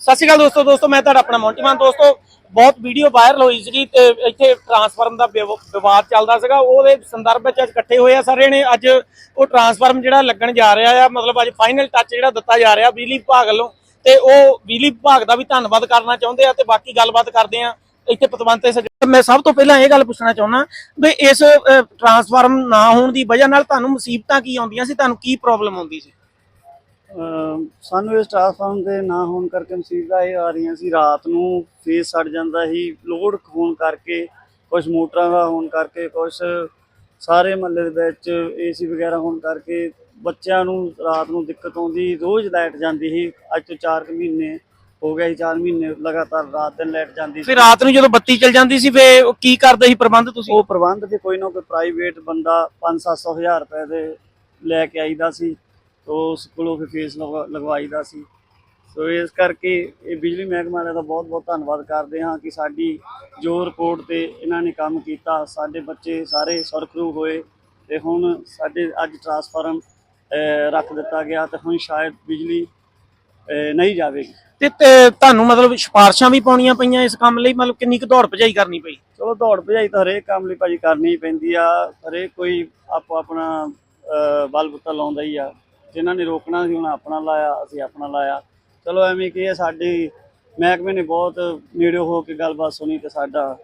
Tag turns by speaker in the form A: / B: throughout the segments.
A: ਸਤਿ ਸ਼੍ਰੀ ਅਕਾਲ ਦੋਸਤੋ ਦੋਸਤੋ, ਮੈਂ ਤੁਹਾਡਾ ਆਪਣਾ ਮੌਂਟੀਮਾਨ ਦੋਸਤੋ, ਬਹੁਤ ਵੀਡੀਓ ਵਾਇਰਲ ਹੋਈ ਸੀਗੀ ਤੇ ਇੱਥੇ ਟਰਾਂਸਫਾਰਮ ਦਾ ਵਿਵਾਦ ਚੱਲਦਾ ਸੀਗਾ। ਉਹਦੇ ਸੰਦਰਭ ਵਿੱਚ ਅੱਜ ਇਕੱਠੇ ਹੋਏ ਆ ਸਾਰੇ ਨੇ। ਅੱਜ ਉਹ ਟਰਾਂਸਫਾਰਮ ਜਿਹੜਾ ਲੱਗਣ ਜਾ ਰਿਹਾ ਆ, ਮਤਲਬ ਅੱਜ ਫਾਈਨਲ ਟੱਚ ਜਿਹੜਾ ਦਿੱਤਾ ਜਾ ਰਿਹਾ ਬਿਜਲੀ ਵਿਭਾਗ ਵੱਲੋਂ। ਤੇ ਉਹ ਬਿਜਲੀ ਵਿਭਾਗ ਦਾ ਵੀ ਧੰਨਵਾਦ ਕਰਨਾ ਚਾਹੁੰਦੇ ਆ ਤੇ ਬਾਕੀ ਗੱਲਬਾਤ ਕਰਦੇ ਆ। ਇੱਥੇ ਪਤਵੰਤੇ ਸੱਜਣ। ਮੈਂ ਸਭ ਤੋਂ ਪਹਿਲਾਂ ਇਹ ਗੱਲ ਪੁੱਛਣਾ ਚਾਹੁੰਦਾ ਵੀ ਇਸ ਟਰਾਂਸਫਾਰਮ ਨਾ ਹੋਣ ਦੀ ਵਜ੍ਹਾ ਨਾਲ ਤੁਹਾਨੂੰ ਮੁਸੀਬਤਾਂ ਕੀ ਆਉਂਦੀਆਂ ਸੀ? ਤੁਹਾਨੂੰ ਕੀ ਪ੍ਰੋਬਲਮ ਆਉਂਦੀ ਸੀ?
B: ਸਾਨੂੰ ਇਸ ਟ੍ਰਾਂਸਫਾਰਮ ਦੇ ਨਾ ਹੋਣ ਕਰਕੇ ਮੁਸੀਬਤਾਂ ਇਹ ਆ ਰਹੀਆਂ ਸੀ। ਰਾਤ ਨੂੰ ਫੇਸ ਸੜ ਜਾਂਦਾ ਸੀ ਲੋਡ ਹੋਣ ਕਰਕੇ ਕੁਝ ਮੋਟਰਾਂ ਦਾ ਹੋਣ ਕਰਕੇ ਕੁਝ ਸਾਰੇ ਮਹੱਲੇ ਦੇ ਵਿੱਚ ਏਸੀ ਵਗੈਰਾ ਹੋਣ ਕਰਕੇ ਬੱਚਿਆਂ ਨੂੰ ਰਾਤ ਨੂੰ ਦਿੱਕਤ ਆਉਂਦੀ ਰੋਜ਼ ਲਾਈਟ ਜਾਂਦੀ ਸੀ। ਅੱਜ ਤੋਂ 4 ਮਹੀਨੇ ਹੋ ਗਏ 4 ਮਹੀਨੇ ਲਗਾਤਾਰ ਰਾਤ ਦਿਨ ਲਾਈਟ ਜਾਂਦੀ ਸੀ।
A: ਫਿਰ ਰਾਤ ਨੂੰ ਜਦੋਂ ਬੱਤੀ ਚਲ ਜਾਂਦੀ ਸੀ ਫੇ ਕੀ ਕਰਦੇ ਸੀ ਪ੍ਰਬੰਧ ਤੁਸੀਂ?
B: ਉਹ ਪ੍ਰਬੰਧ ਤੇ ਕੋਈ ਨਾ ਕੋਈ ਪ੍ਰਾਈਵੇਟ ਬੰਦਾ 5-700 ਹਜ਼ਾਰ ਰੁਪਏ ਦੇ ਲੈ ਕੇ ਆਈਦਾ ਸੀ। ਤੋ ਉਸ ਕੋਲੋਂ ਫਿਰ ਫੇਸ ਲਗਵਾ- ਲਗਵਾਈਦਾ ਸੀ। ਸੋ ਇਸ ਕਰਕੇ ਇਹ ਬਿਜਲੀ ਮਹਿਕਮੇ ਵਾਲਿਆਂ ਦਾ ਬਹੁਤ ਬਹੁਤ ਧੰਨਵਾਦ ਕਰਦੇ ਹਾਂ ਕਿ ਸਾਡੀ ਜੋ ਰਿਪੋਰਟ ਤੇ ਇਹਨਾਂ ਨੇ ਕੰਮ ਕੀਤਾ ਸਾਡੇ ਬੱਚੇ ਸਾਰੇ ਸੁਰਖਰੂ ਹੋਏ ਤੇ ਹੁਣ ਸਾਡੇ ਅੱਜ ਟਰਾਂਸਫਾਰਮ ਰੱਖ ਦਿੱਤਾ ਗਿਆ ਤੇ ਹੁਣ ਸ਼ਾਇਦ ਬਿਜਲੀ ਨਹੀਂ ਜਾਵੇਗੀ।
A: ਤੇ ਤੁਹਾਨੂੰ ਮਤਲਬ ਸਿਫਾਰਸ਼ਾਂ ਵੀ ਪਾਉਣੀਆਂ ਪਈਆਂ ਇਸ ਕੰਮ ਲਈ? ਮਤਲਬ ਕਿੰਨੀ ਕੁ ਦੌੜ ਭਜਾਈ ਕਰਨੀ ਪਈ?
B: ਚਲੋ ਦੌੜ ਭਜਾਈ ਤਾਂ ਹਰੇਕ ਕੰਮ ਲਈ ਭਾਜੀ ਕਰਨੀ ਪੈਂਦੀ ਆ। ਹਰੇਕ ਕੋਈ ਆਪੋ ਆਪਣਾ ਅਹ, ਬਲ ਬੁੱਤਾ ਲਾਉਂਦਾ ਹੀ ਆ। ਜਿਨ੍ਹਾਂ ਨੇ ਰੋਕਣਾ ਸੀ ਉਹਨਾਂ ਆਪਣਾ ਲਾਇਆ ਅਸੀਂ ਆਪਣਾ ਲਾਇਆ। ਚਲੋ ਐਵੇਂ ਕੀ ਹੈ ਸਾਡੀ ਮਹਿਕਮੇ ਨੇ ਬਹੁਤ ਨੇੜੇ ਹੋ ਕੇ ਗੱਲਬਾਤ ਸੁਣੀ ਤੇ ਸਾਡਾ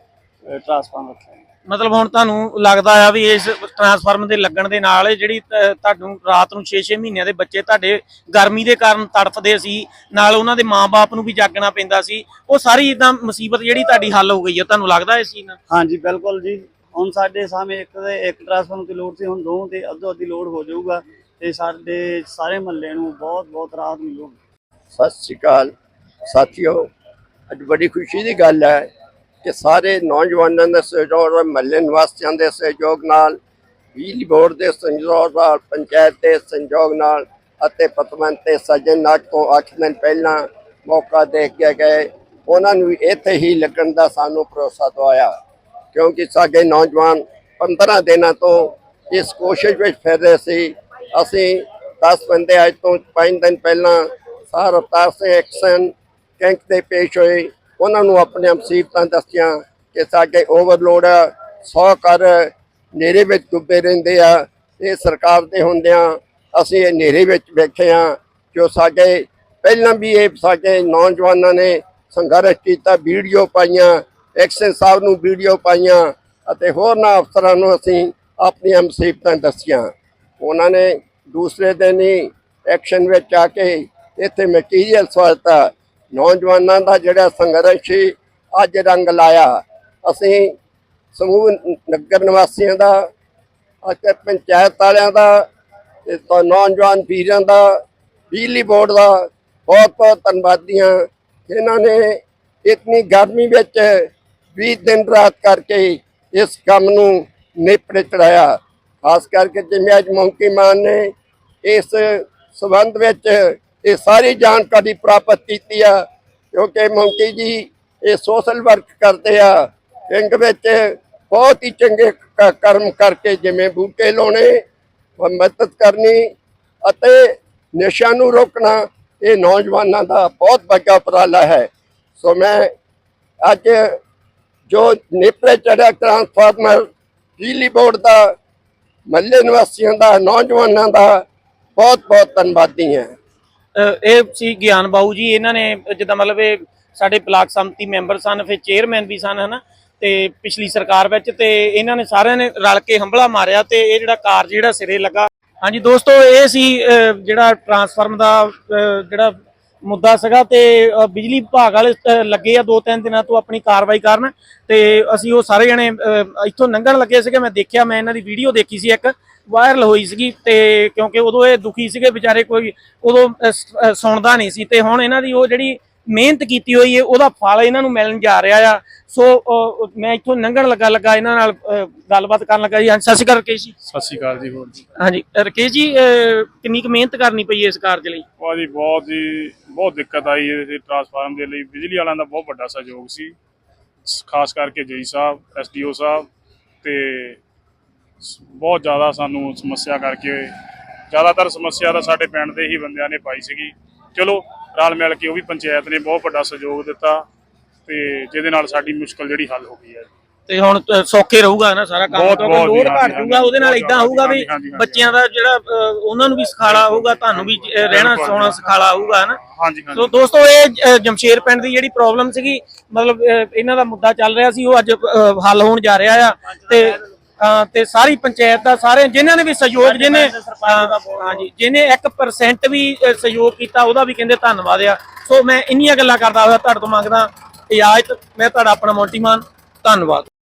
B: ਟ੍ਰਾਂਸਫਾਰਮ ਰੱਖਿਆ।
A: ਮਤਲਬ ਹੁਣ ਤੁਹਾਨੂੰ ਲੱਗਦਾ ਆ ਵੀ ਇਸ ਟਰਾਂਸਫਾਰਮਰ ਦੇ ਲੱਗਣ ਦੇ ਨਾਲ ਇਹ ਜਿਹੜੀ ਤੁਹਾਨੂੰ ਰਾਤ ਨੂੰ 6-6 ਮਹੀਨਿਆਂ ਦੇ ਬੱਚੇ ਤੁਹਾਡੇ ਗਰਮੀ ਦੇ ਕਾਰਨ ਤੜਫਦੇ ਸੀ ਨਾਲ ਉਹਨਾਂ ਦੇ ਮਾਪੇ ਨੂੰ ਵੀ ਜਾਗਣਾ ਪੈਂਦਾ ਸੀ ਉਹ ਸਾਰੀ ਇਦਾਂ ਮੁਸੀਬਤ ਜਿਹੜੀ ਤੁਹਾਡੀ ਹੱਲ ਹੋ ਗਈ ਹੈ ਤੁਹਾਨੂੰ ਲੱਗਦਾ ਇਸ ਚੀਜ਼ ਨਾਲ?
B: ਹਾਂਜੀ ਬਿਲਕੁਲ ਜੀ। ਹੁਣ ਸਾਡੇ ਸਾਹਮਣੇ ਇੱਕ ਦੇ ਇੱਕ ਟ੍ਰਾਂਸਫਾਰਮ ਦੀ ਲੋੜ ਸੀ ਹੁਣ ਦੋ ਤੇ ਅੱਧੋ ਅੱਧੀ ਲੋਡ ਹੋ ਜਾਊਗਾ। ਤੇ ਸਾਡੇ ਸਾਰੇ ਮਹੱਲੇ ਨੂੰ ਬਹੁਤ ਬਹੁਤ ਰਾਹਤ ਮਿਲੂਗੀ
C: ਸਤਿ ਸ਼੍ਰੀ ਅਕਾਲ। ਸਾਥੀਓ, ਅੱਜ ਬੜੀ ਖੁਸ਼ੀ ਦੀ ਗੱਲ ਹੈ ਕਿ ਸਾਰੇ ਨੌਜਵਾਨਾਂ ਦੇ ਸਹਿਯੋਗ ਨਾਲ, ਮਹੱਲੇ ਨਿਵਾਸੀਆਂ ਦੇ ਸਹਿਯੋਗ ਨਾਲ, ਬਿਜਲੀ ਬੋਰਡ ਦੇ ਸਹਿਯੋਗ ਨਾਲ, ਪੰਚਾਇਤ ਦੇ ਸਹਿਯੋਗ ਨਾਲ ਅਤੇ ਪਤਵੰਤ ਤੇ ਸੱਜਣ ਨਾਟ ਤੋਂ 8 ਦਿਨ ਪਹਿਲਾਂ ਮੌਕਾ ਦੇ ਕੇ ਗਏ। ਉਹਨਾਂ ਨੂੰ ਵੀ ਇੱਥੇ ਹੀ ਲੱਗਣ ਦਾ ਸਾਨੂੰ ਭਰੋਸਾ ਦਵਾਇਆ, ਕਿਉਂਕਿ ਸਾਡੇ ਨੌਜਵਾਨ 15 ਦਿਨਾਂ ਤੋਂ ਇਸ ਕੋਸ਼ਿਸ਼ ਵਿੱਚ ਫਿਰ ਰਹੇ ਸੀ ਅਸੀਂ 10 ਬੰਦੇ ਅੱਜ ਤੋਂ 5 ਦਿਨ ਪਹਿਲਾਂ ਸਾਰ ਅਵਤਾਰ ਸਿੰਘ ਐਕਸ਼ਨ ਕੈਂਕ ਤੇ ਪੇਸ਼ ਹੋਏ। ਉਹਨਾਂ ਨੂੰ ਆਪਣੀਆਂ ਮੁਸੀਬਤਾਂ ਦੱਸੀਆਂ ਕਿ ਸਾਡੇ ਓਵਰਲੋਡ 100 ਘਰ ਨੇਰੇ ਵਿੱਚ ਡੁੱਬੇ ਰਹਿੰਦੇ ਆ। ਇਹ ਸਰਕਾਰ ਦੇ ਹੁੰਦਿਆਂ ਅਸੀਂ ਇਹ ਨੇਰੇ ਵਿੱਚ ਬੈਠੇ ਆ ਜੋ ਸਾਡੇ ਪਹਿਲਾਂ ਵੀ ਇਹ ਸਾਡੇ ਨੌਜਵਾਨਾਂ ਨੇ ਸੰਘਰਸ਼ ਕੀਤਾ, ਵੀਡੀਓ ਪਾਈਆਂ, ਐਕਸ਼ਨ ਸਾਹਿਬ ਨੂੰ ਵੀਡੀਓ ਪਾਈਆਂ ਅਤੇ ਹੋਰਨਾਂ ਅਫਸਰਾਂ ਨੂੰ ਅਸੀਂ ਆਪਣੀਆਂ ਮੁਸੀਬਤਾਂ ਦੱਸੀਆਂ। ਉਹਨਾਂ ਨੇ ਦੂਸਰੇ ਦਿਨ ਹੀ ਐਕਸ਼ਨ ਵਿੱਚ ਆ ਕੇ ਇੱਥੇ ਮਟੀਰੀਅਲ ਸਵਾਤਾ ਨੌਜਵਾਨਾਂ ਦਾ ਜਿਹੜਾ ਸੰਘਰਸ਼ ਸੀ, ਅੱਜ ਰੰਗ ਲਾਇਆ। ਅਸੀਂ ਸਮੂਹ ਨਗਰ ਨਿਵਾਸੀਆਂ ਦਾ ਅਤੇ ਪੰਚਾਇਤ ਵਾਲਿਆਂ ਦਾ ਤੇ ਨੌਜਵਾਨ ਵੀਰਾਂ ਦਾ, ਬਿਜਲੀ ਬੋਰਡ ਦਾ ਬਹੁਤ ਬਹੁਤ ਧੰਨਵਾਦੀਆਂ। ਇਹਨਾਂ ਨੇ ਇਤਨੀ ਗਰਮੀ ਵਿੱਚ 20 ਦਿਨ ਰਾਤ ਕਰਕੇ ਇਸ ਕੰਮ ਨੂੰ ਨੇਪਰੇ ਚੜਾਇਆ। ਖਾਸ ਕਰਕੇ ਜਿਵੇਂ ਅੱਜ ਮੌਂਕੀ ਮਾਨ ਨੇ, ਇਸ ਸਬੰਧ ਵਿੱਚ ਇਹ ਸਾਰੀ ਜਾਣਕਾਰੀ ਪ੍ਰਾਪਤ ਕੀਤੀ ਆ, ਕਿਉਂਕਿ ਮੌਂਕੀ ਜੀ ਇਹ ਸੋਸ਼ਲ ਵਰਕ ਕਰਦੇ ਆ, ਪਿੰਡ ਵਿੱਚ ਬਹੁਤ ਹੀ ਚੰਗੇ ਕਰਮ ਕਰਕੇ ਜਿਵੇਂ ਬੂਟੇ ਲਾਉਣੇ ਮਦਦ ਕਰਨੀ ਅਤੇ ਨਸ਼ਿਆਂ ਨੂੰ ਰੋਕਣਾ, ਇਹ ਨੌਜਵਾਨਾਂ ਦਾ ਬਹੁਤ ਵੱਡਾ ਉਪਰਾਲਾ ਹੈ। ਸੋ ਮੈਂ ਅੱਜ ਜੋ ਨੇਪਰੇ ਚੜਿਆ ਟਰਾਂਸਫਾਰਮਰ ਬਿਜਲੀ ਬੋਰਡ ਦਾ ਮੱਲੇ ਨਿਵਾਸੀਆਂ ਦਾ, ਨੌਜਵਾਨਾਂ ਦਾ ਬਹੁਤ ਬਹੁਤ ਧੰਨਵਾਦੀ ਹਾਂ।
A: ਇਹ ਸੀ ਗਿਆਨ ਬਾਊ ਜੀ, ਇਹਨਾਂ ਨੇ ਜਿੱਦਾਂ ਮਤਲਬ ਇਹ ਸਾਡੇ ਬਲਾਕ ਸੰਮਤੀ ਮੈਂਬਰ ਸਨ, ਫਿਰ ਚੇਅਰਮੈਨ ਵੀ ਸਨ, ਹਨਾ? ਤੇ ਪਿਛਲੀ ਸਰਕਾਰ ਵਿੱਚ ਤੇ ਇਹਨਾਂ ਨੇ ਸਾਰਿਆਂ ਨੇ ਰਲ ਕੇ ਹੰਬਲਾ ਮਾਰਿਆ ਤੇ ਇਹ ਜਿਹੜਾ ਕਾਰਜ ਜਿਹੜਾ ਸਿਰੇ ਲੱਗਾ। ਹਾਂਜੀ, ਦੋਸਤੋ, ਇਹ ਸੀ ਜਿਹੜਾ ਟਰਾਂਸਫਾਰਮ ਦਾ ਜਿਹੜਾ ਮੁੱਦਾ ਸੀਗਾ ਤੇ ਬਿਜਲੀ ਵਿਭਾਗ ਵਾਲੇ ਲੱਗੇ ਆ ਦੋ ਤਿੰਨ ਦਿਨਾਂ ਤੋਂ ਆਪਣੀ ਕਾਰਵਾਈ ਕਰਨ ਤੇ ਅਸੀਂ ਉਹ ਸਾਰੇ ਜਣੇ ਇੱਥੋਂ ਲੰਘਣ ਲੱਗੇ ਸੀਗੇ, ਮੈਂ ਦੇਖਿਆ, ਮੈਂ ਇਹਨਾਂ ਦੀ ਵੀਡੀਓ ਦੇਖੀ ਸੀ ਇੱਕ, ਵਾਇਰਲ ਹੋਈ ਸੀਗੀ ਤੇ ਕਿਉਂਕਿ ਉਦੋਂ ਇਹ ਦੁਖੀ ਸੀਗੇ, ਵਿਚਾਰੇ ਕੋਈ ਉਦੋਂ ਸੁਣਦਾ ਨਹੀਂ ਸੀ ਤੇ ਹੁਣ ਇਹਨਾਂ ਦੀ ਉਹ ਜਿਹੜੀ ਮਿਹਨਤ ਕੀਤੀ ਹੋਈ ਹੈ ਉਹਦਾ ਫਲ ਇਹਨਾਂ ਨੂੰ ਮਿਲਣ ਜਾ ਰਿਹਾ ਆ। ਸੋ ਮੈਂ ਇੱਥੋਂ ਲੰਘਣ ਲੱਗਾ ਲੱਗਾ ਇਹਨਾਂ ਨਾਲ ਗੱਲਬਾਤ ਕਰਨ ਲੱਗਾ ਜੀ। ਹਾਂਜੀ ਸਤਿ ਸ਼੍ਰੀ ਅਕਾਲ ਰਕੇਸ਼ ਜੀ।
D: ਸਤਿ ਸ਼੍ਰੀ ਅਕਾਲ ਜੀ ਹੋਰ ਜੀ।
A: ਹਾਂਜੀ ਰਕੇਸ਼ ਜੀ ਕਿੰਨੀ ਕੁ ਮਿਹਨਤ ਕਰਨੀ ਪਈ ਇਸ ਕਾਰਜ ਲਈ?
D: ਉਹ ਜੀ ਬਹੁਤ ਜੀ ਬਹੁਤ ਦਿੱਕਤ ਆਈ ਹੈ ਇਸ ਟਰਾਂਸਫਾਰਮ ਦੇ ਲਈ। ਬਿਜਲੀ ਵਾਲਿਆਂ ਦਾ ਬਹੁਤ ਵੱਡਾ ਸਹਿਯੋਗ ਸੀ। ਖਾਸ ਕਰਕੇ ਜਈ ਸਾਹਿਬ ਐਸਡੀਓ ਸਾਹਿਬ ਤੇ ਬਹੁਤ ਜ਼ਿਆਦਾ ਸਾਨੂੰ ਸਮੱਸਿਆ ਕਰਕੇ ਜ਼ਿਆਦਾਤਰ ਸਮੱਸਿਆ ਤਾਂ ਸਾਡੇ ਪਿੰਡ ਦੇ ਹੀ ਬੰਦਿਆਂ ਨੇ ਪਾਈ ਸੀਗੀ। ਚਲੋ ਰਲ ਮਿਲ ਕੇ ਉਹ ਵੀ ਪੰਚਾਇਤ ਨੇ ਬਹੁਤ ਵੱਡਾ ਸਹਿਯੋਗ ਦਿੱਤਾ ਤੇ ਜਿਹਦੇ ਨਾਲ ਸਾਡੀ ਮੁਸ਼ਕਲ ਜਿਹੜੀ ਹੱਲ ਹੋ ਗਈ ਹੈ
A: ਤੇ ਹੁਣ ਸੌਖੇ ਰਹੂਗਾ ਨਾ ਸਾਰਾ ਕੰਮ ਕਿਉਂਕਿ ਲੋਡ ਘੱਟ ਜੂਗਾ ਉਹਦੇ ਨਾਲ ਇਦਾਂ ਹੋਊਗਾ ਵੀ। ਬੱਚਿਆਂ ਦਾ ਜਿਹੜਾ ਉਹਨਾਂ ਨੂੰ ਵੀ ਸਿਖਾਲਾ ਹੋਊਗਾ ਤੁਹਾਨੂੰ ਵੀ ਰਹਿਣਾ। ਸੌਣਾ ਸਿਖਾਲਾ ਹੋਊਗਾ
D: ਹਾਂਜੀ
A: ਸੋ ਦੋਸਤੋ ਇਹ ਜਮਸ਼ੇਰ ਪਿੰਡ ਦੀ ਜਿਹੜੀ ਪ੍ਰੋਬਲਮ ਸੀਗੀ ਮਤਲਬ ਇਹਨਾਂ ਦਾ ਮੁੱਦਾ ਚੱਲ ਰਿਹਾ ਸੀ ਉਹ ਅੱਜ ਹੱਲ ਹੋਣ ਜਾ ਰਿਹਾ ਆ ਤੇ ਤੇ ਸਾਰੀ ਪੰਚਾਇਤ ਦਾ ਸਾਰੇ ਜਿਨ੍ਹਾਂ ਨੇ ਵੀ ਸਹਿਯੋਗ ਜਿਹਨੇ ਅ, ਹਾਂਜੀ ਜਿਹਨੇ 1% ਵੀ ਅ, ਸਹਿਯੋਗ ਕੀਤਾ ਉਹਦਾ ਵੀ ਕਹਿੰਦੇ ਧੰਨਵਾਦ ਆ। ਸੋ ਮੈਂ ਇੰਨੀਆਂ ਗੱਲਾਂ ਕਰਦਾ ਹੋਇਆ ਤੁਹਾਡੇ ਤੋਂ ਮੰਗਦਾ ਇਜਾਜ਼ਤ ਮੈਂ ਤੁਹਾਡਾ ਆਪਣਾ ਮੋਂਟੀਮਾਨ ਧੰਨਵਾਦ।